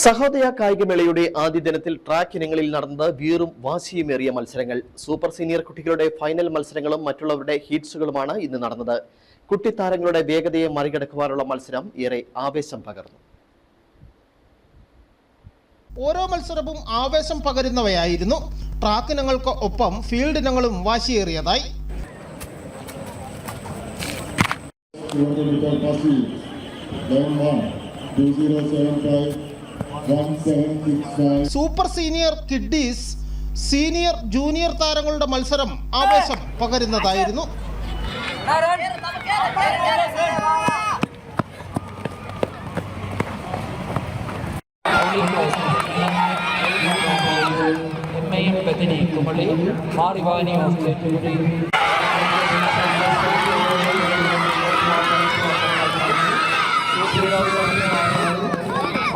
സഹോദയ കായികമേളയുടെ ആദ്യ ദിനത്തിൽ ട്രാക്ക് ഇനങ്ങളിൽ നടന്നത് വീറും വാശിയുമേറിയ മത്സരങ്ങൾ. സൂപ്പർ സീനിയർ കുട്ടികളുടെ ഫൈനൽ മത്സരങ്ങളും മറ്റുള്ളവരുടെ ഹീറ്റ്സുകളുമാണ് ഇന്ന് നടന്നത്. കുട്ടിത്താരങ്ങളുടെ വേഗതയെ മറികടക്കുവാനുള്ള മത്സരം ഏറെ ആവേശം പകർന്നു. ഓരോ മത്സരവും ആവേശം പകരുന്നവയായിരുന്നു. ട്രാക്ക് ഇനങ്ങൾക്ക് ഒപ്പം ഫീൽഡ് ഇനങ്ങളും വാശിയേറിയതായി. 200 meter passing, 11 2075, 1765. Super senior kiddies senior junior താരങ്ങളുടെ മത്സരം ആവേശം പകരുന്നതായിരുന്നു.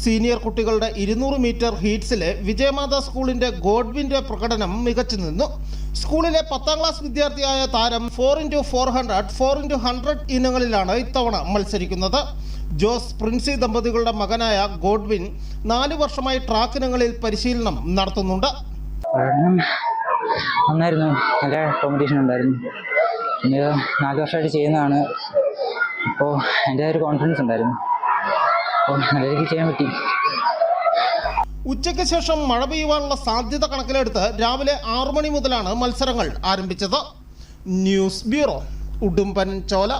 സീനിയർ കുട്ടികളുടെ ഇരുന്നൂറ് മീറ്റർ ഹീറ്റ്സിലെ വിജയമാത സ്കൂളിന്റെ ഗോഡ്വിന്റെ പ്രകടനം മികച്ചു നിന്നു. സ്കൂളിലെ പത്താം ക്ലാസ് വിദ്യാർത്ഥിയായ താരം four into four hundred four into hundred ഇനങ്ങളിലാണ് ഇത്തവണ മത്സരിക്കുന്നത്. ജോസ് പ്രിൻസി ദമ്പതികളുടെ മകനായ ഗോഡ്വിൻ നാല് വർഷമായി ട്രാക്ക് ഇനങ്ങളിൽ പരിശീലനം നടത്തുന്നുണ്ട്. നന്നായിരുന്നു. നല്ല കോമ്പറ്റീഷൻ ഉണ്ടായിരുന്നു. നാല് വർഷമായിട്ട് ചെയ്യുന്നതാണ്. അപ്പോൾ എന്റെ ഒരു കോൺഫിഡൻസ് ഉണ്ടായിരുന്നു. രീതിക്ക് ചെയ്യാൻ പറ്റി. ഉച്ചയ്ക്ക് ശേഷം മഴ പെയ്യുവാനുള്ള സാധ്യത കണക്കിലെടുത്ത് രാവിലെ ആറു മണി മുതലാണ് മത്സരങ്ങൾ ആരംഭിച്ചത്. News bureau Udumbanchola.